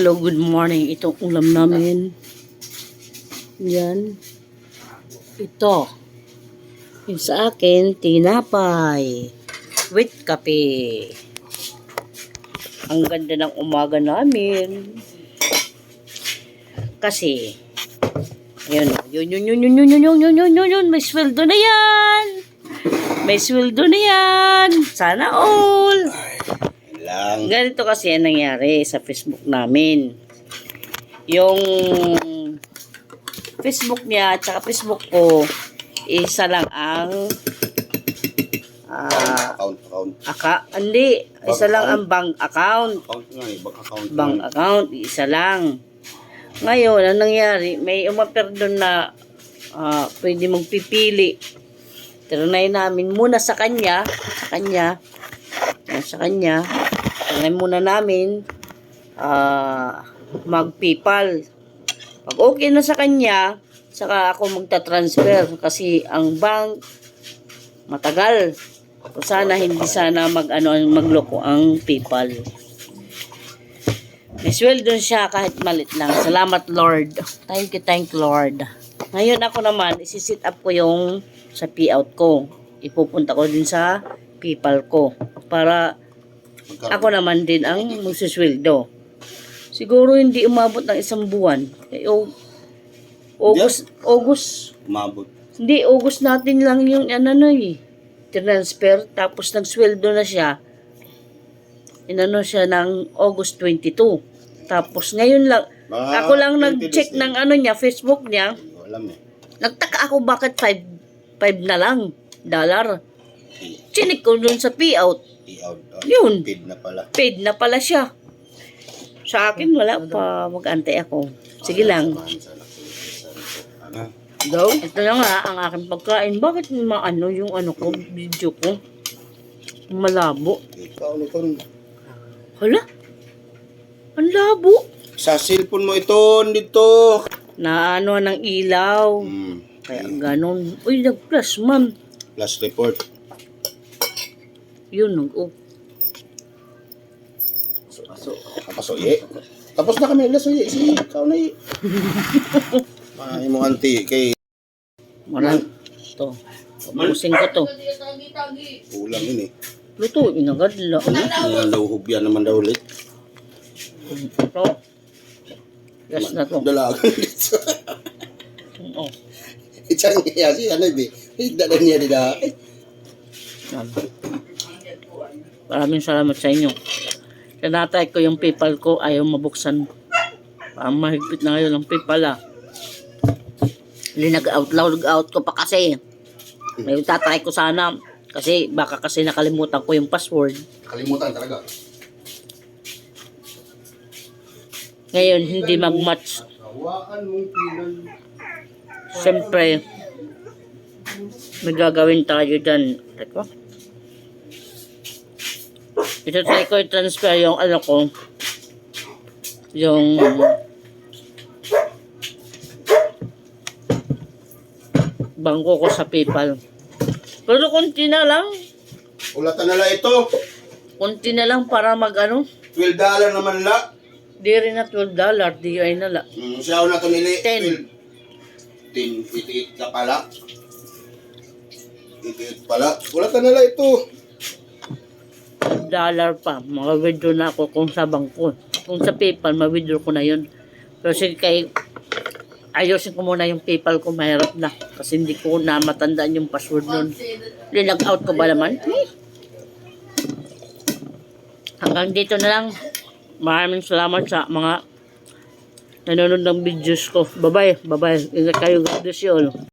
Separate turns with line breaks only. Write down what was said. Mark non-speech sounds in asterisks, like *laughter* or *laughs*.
Hello, good morning. Itong ulam namin. Yan. Ito. Yung sa akin, tinapay. With kape. Ang ganda ng umaga namin. Kasi, yun, yun, yun, yun, yun, yun, yun, yun, yun, yun, yun, yun, may sweldo na yan. May sweldo na yan. Sana all.
Lang.
Ganito kasi ang nangyari sa Facebook namin. Yung Facebook niya at saka Facebook ko, isa lang ang ah
account, account.
aka, hindi, isa
Bank
lang
account?
ang bank account.
Account nga eh, bank account.
Bank account, isa lang. Ngayon, ang nangyari, may umaper doon na ah, pwede mong pipili. Tinry namin muna sa kanya, sa kanya, ah, sa kanya, tinry muna namin ah, mag-PayPal. Pag okay na sa kanya, saka ako magta-transfer kasi ang bank matagal. So, sana hindi sana mag ano magloko ang PayPal. May sweldo siya kahit malit lang. Salamat Lord. Thank you, thank Lord. Ngayon ako naman, isi-sit up ko yung sa payout ko. Ipupunta ko din sa PayPal ko. Para? Ako naman din ang magsusweldo. Siguro hindi umabot ng isang buwan. Eh, o- August, August,
Umabot.
hindi, August natin lang yung ano eh. Transfer, tapos nagsweldo na siya. Inano siya ng August 22. Tapos ngayon lang,
Mga
ako lang
20
nag-check
days
ng ano niya, Facebook niya.
Hindi ko alam eh.
Nagtaka ako bakit 5 5 na lang dollar. Chinik ko dun sa payout.
I-out. out.
Yun.
Paid na pala.
Paid na pala siya. Sa akin wala pa mag-antay ako. Sige lang.
Ano?
Daw? Ito na nga ang aking pagkain. Bakit maano yung ano ko, video ko? Malabo.
Ikaw ano to?
Hala? Ang labo.
Sa cellphone mo ito, dito.
Na ano ng ilaw.
Hmm.
Kaya ganon. Uy, nag-flash, ma'am.
Plus report.
Yun, nag oh.
Aso. Kapaso, ye. Tapos na kami. Laso, ye. Sige, ikaw na, ye. *laughs* Mahay mo, auntie. Kay
Marang. Ito. Tapusin ko to.
ulam yun eh.
Luto, inagadla.
Daw hubya naman daw ulit.
Ito. Yes na to.
Dalagan dito.
Oh.
Itang kaya si ano di. Dala niya di da.
Maraming salamat sa inyo. Tinatay ko yung PayPal ko, ayaw mabuksan. Parang mahigpit na ngayon ang PayPal ah. Linag-out, log-out ko pa kasi. May tatry ko sana. Kasi baka kasi nakalimutan ko yung password.
Kalimutan talaga.
Ngayon, hindi mag-match. Siyempre, may gagawin tayo dyan. Teko. Ito try ko i-transfer yung ano ko. Yung bangko ko sa PayPal. Pero konti na lang.
Ulatan na lang ito.
Konti na lang para mag ano.
12 dollar naman la.
Di rin na 12 dollar. Di ay na la.
Mm, siya na to nili.
10.
10. 10. 88 ka pala. 88 pala. Ulatan na lang ito.
Dollar pa. Mga withdraw na ako kung sa bangko. Kung sa PayPal, ma-withdraw ko na yun. Pero sige kay ayusin ko muna yung PayPal ko, mahirap na. Kasi hindi ko na matandaan yung password nun. Linag-out ko ba naman? Hanggang dito na lang. Maraming salamat sa mga nanonood ng videos ko. Bye-bye. Bye-bye. Ingat kayo. God bless you all.